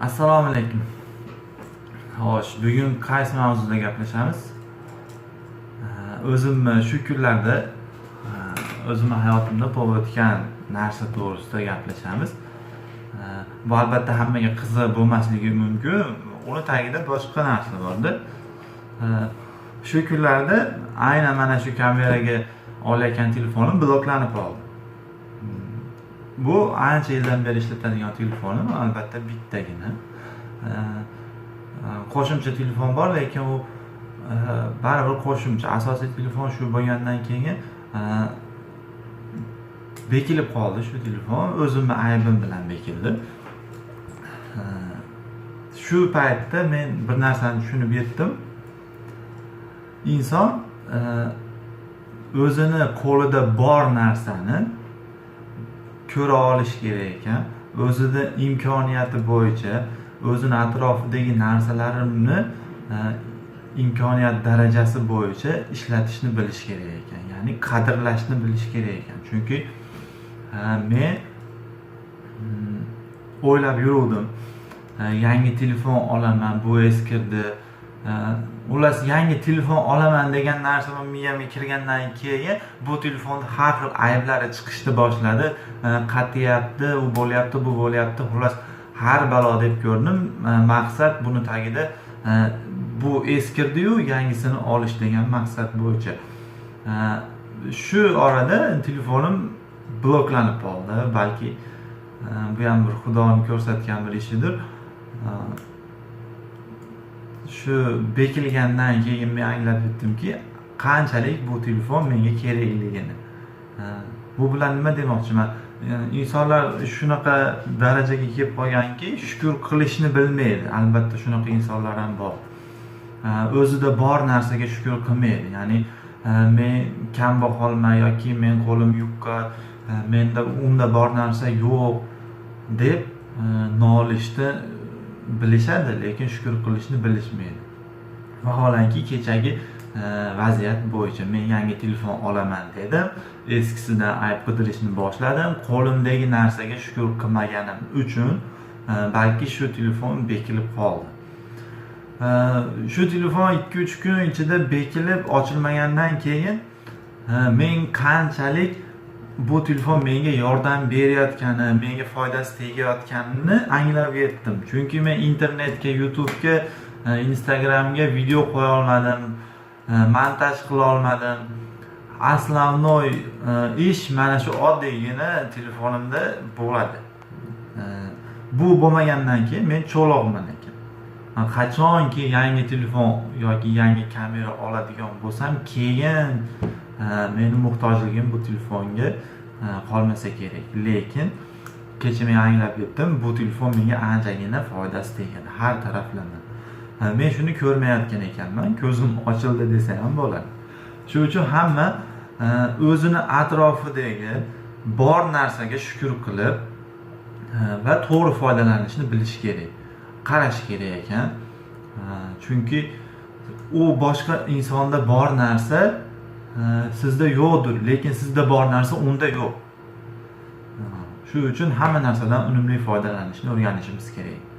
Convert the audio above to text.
assalomu alaykum. Xo'sh bugun qaysi mavzuda gaplashamiz? O'zimni shu kunlarda o'zimni hayotimda bo'lib o'tgan narsa to'g'risida gaplashamiz. Bu albatta hammaga qiziq bo'lmasligi mumkin. Uni tagida boshqa narsa borda. Shu kunlarda aynan mana shu kameraga olayotgan telefonim bloklanib qoldi. Bu ancha yildan beri ishlatadigan telefonim albatta bittagina. Qo'shimcha telefon bor lekin u e, baribir qo'shimcha asosiy telefon shu bo'lgandan keyin e, bekilib qoldi shu telefon. O'zimni aybim bilan bekildi shu paytda men bir narsani tushunib yetdim. Inson e, o'zini qo'lida bor narsani ko'ra olish kerak ekan o'zini imkoniyati bo'yicha o'zini atrofidagi narsalarimni e, imkoniyat darajasi bo'yicha ishlatishni bilish kerak ekan ya'ni qadrlashni bilish kerak ekan chunki e, men mm, o'ylab yuruvdim e, yangi telefon olaman bu eskirdi xullas yangi telefon olaman degan narsa miyamga kirgandan keyin bu telefonda har xil ayblari chiqishni boshladi. E, qatyapti u bo'lyapti bu bo'lyapti. Xullas har balo deb ko'rdim. Maqsad buni tagida bu eskirdiyu yangisini olish degan maqsad bo'yicha. Shu orada telefonim bloklanib qoldi balki bu ham bir xudoni ko'rsatgan bir ishidir. Shu bekilgandan keyin men anglab yetdimki qanchalik bu telefon menga kerakligini bu bilan nima demoqchiman? Yani insonlar shunaqa darajaga kelib qolganki shukur qilishni bilmaydi. Albatta shunaqa insonlar ham bor. O'zida bor narsaga shukur qilmaydi. Ya'ni men kam kambag'alman yoki men qo'lim yupqa menda unda bor narsa yo'q deb nolishni bilishadi lekin shukur qilishni bilishmaydi. Vaholanki kechagi e, vaziyat bo'yicha men yangi telefon olaman dedim. Eskisidan ayb qidirishni boshladim. Qo'limdagi narsaga shukur qilmaganim uchun e, balki shu telefon bekilib qoldi. E, shu telefon ikki uch kun ichida bekilib ochilmagandan keyin men qanchalik bu telefon menga yordam berayotgani menga foydasi tegayotganini anglab yetdim. Chunki men internetga youtubega e, instagramga video qo'ya olmadim e, montaj qila olmadim. Основной e, ish mana shu oddiygina telefonimda bo'ladi. Bu bo'lmagandan keyin men cho'loqman ekan. Qachonki yangi telefon yoki yangi kamera oladigan bo'lsam keyin meni muhtojligim bu telefonga qolmasa kerak. Lekin kecha men anglab yetdim bu telefon menga anchagina foydasi tegadi har taraflama. Men shuni ko'rmayotgan ekanman ko'zim ochildi desa ham bo'ladi. Shuning uchun hamma o'zini atrofidagi bor narsaga shukur qilib va to'g'ri foydalanishni bilish kerak qarash kerak ekan. Chunki u boshqa insonda bor narsa sizda yo'qdir lekin sizda bor narsa unda yo'q. Shuning uchun hamma narsadan unumli foydalanishni o'rganishimiz kerak